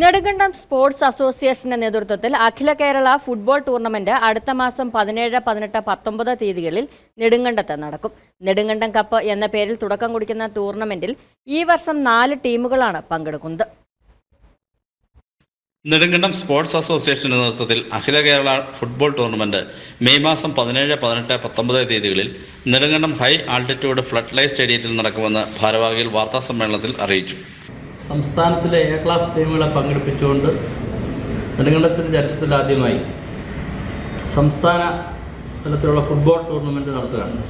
Nedumkandam sports അസോസിയേഷന്റെ നേതൃത്വത്തിൽ അഖില Kerala football tournament അടുത്ത മാസം പതിനേഴ് പതിനെട്ട് പത്തൊമ്പത് തീയതികളിൽ നെടുങ്കണ്ടത്ത് നടക്കും. നെടുങ്കണ്ടം കപ്പ് എന്ന പേരിൽ തുടക്കം കുടിക്കുന്ന ടൂർണമെന്റിൽ ഈ വർഷം നാല് ടീമുകളാണ് പങ്കെടുക്കുന്നത്. നെടുങ്കണ്ടം സ്പോർട്സ് അസോസിയേഷന്റെ നേതൃത്വത്തിൽ Akhila Kerala football tournament May മാസം പതിനേഴ് പതിനെട്ട് പത്തൊമ്പത് തീയതികളിൽ Nedumkandam high altitude flood light സ്റ്റേഡിയത്തിൽ നടക്കുമെന്ന് ഭാരവാഹികൾ വാർത്താസമ്മേളനത്തിൽ അറിയിച്ചു. സംസ്ഥാനത്തിലെ എ ക്ലാസ് ടീമുകളെ പങ്കെടുപ്പിച്ചുകൊണ്ട് നെടുങ്കണ്ടത്തിന്റെ ചരിത്രത്തിൽ ആദ്യമായി സംസ്ഥാന തലത്തിലുള്ള ഫുട്ബോൾ ടൂർണമെന്റ് നടത്തുകയാണ്.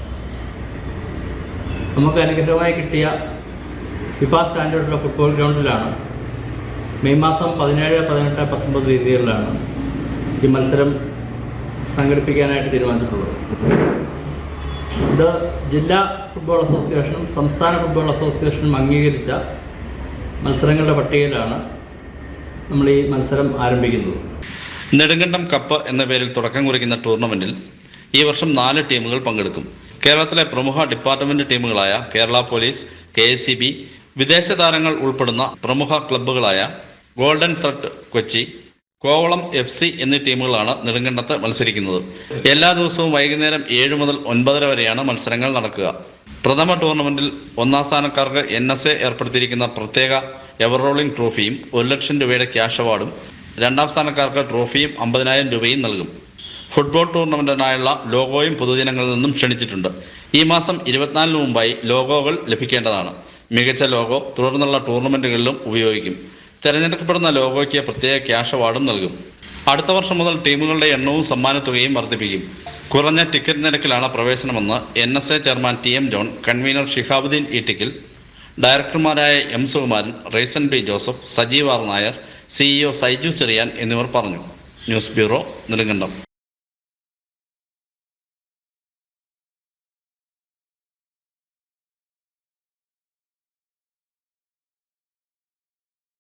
നമുക്ക് അനുഗ്രഹമായി കിട്ടിയ ഫിഫ സ്റ്റാൻഡേർഡുള്ള ഫുട്ബോൾ ഗ്രൗണ്ടിലാണ് മെയ് മാസം പതിനേഴ് പതിനെട്ട് പത്തൊമ്പത് തീയതികളിലാണ് ഈ മത്സരം സംഘടിപ്പിക്കാനായിട്ട് തീരുമാനിച്ചിട്ടുള്ളത്. ഇത് ജില്ലാ ഫുട്ബോൾ അസോസിയേഷനും സംസ്ഥാന ഫുട്ബോൾ അസോസിയേഷനും അംഗീകരിച്ച മത്സരങ്ങളുടെ പട്ടികയിലാണ് നമ്മൾ ഈ മത്സരം ആരംഭിക്കുന്നത്. നെടുങ്കണ്ടം കപ്പ് എന്ന പേരിൽ തുടക്കം കുറിക്കുന്ന ടൂർണമെന്റിൽ ഈ വർഷം നാല് ടീമുകൾ പങ്കെടുക്കും. കേരളത്തിലെ പ്രമുഖ department ടീമുകളായ Kerala police K S C B വിദേശ താരങ്ങൾ ഉൾപ്പെടുന്ന പ്രമുഖ ക്ലബ്ബുകളായ golden thread Kochi Kovalam F C എന്നീ ടീമുകളാണ് നെടുങ്കണ്ടത്ത് മത്സരിക്കുന്നത്. എല്ലാ ദിവസവും വൈകുന്നേരം ഏഴ് മുതൽ ഒൻപതര വരെയാണ് മത്സരങ്ങൾ നടക്കുക. പ്രഥമ ടൂർണമെന്റിൽ ഒന്നാം സ്ഥാനക്കാർക്ക് എൻ എസ് എ ഏർപ്പെടുത്തിയിരിക്കുന്ന പ്രത്യേക എവർറോളിംഗ് ട്രോഫിയും ഒരു ലക്ഷം രൂപയുടെ ക്യാഷ് അവാർഡും രണ്ടാം സ്ഥാനക്കാർക്ക് ട്രോഫിയും അമ്പതിനായിരം രൂപയും നൽകും. ഫുട്ബോൾ ടൂർണമെന്റിനായുള്ള ലോഗോയും പൊതുജനങ്ങളിൽ നിന്നും ക്ഷണിച്ചിട്ടുണ്ട്. ഈ മാസം ഇരുപത്തിനാലിന് മുമ്പായി ലോഗോകൾ ലഭിക്കേണ്ടതാണ്. മികച്ച ലോഗോ തുടർന്നുള്ള ടൂർണമെന്റുകളിലും ഉപയോഗിക്കും. തിരഞ്ഞെടുക്കപ്പെടുന്ന ലോഗോയ്ക്ക് പ്രത്യേക ക്യാഷ് അവാർഡും നൽകും. അടുത്ത വർഷം മുതൽ ടീമുകളുടെ എണ്ണവും സമ്മാനത്തുകയും വർദ്ധിപ്പിക്കും. കുറഞ്ഞ ടിക്കറ്റ് നിരക്കിലാണ് പ്രവേശനമെന്ന് N S A chairman T M John convener Shihabuddin Eettikkal ഡയറക്ടർമാരായ M Sukumaran Resan B Joseph Sajeev R Nair CEO Saiju Cherian എന്നിവർ പറഞ്ഞു. News bureau Nedumkandam.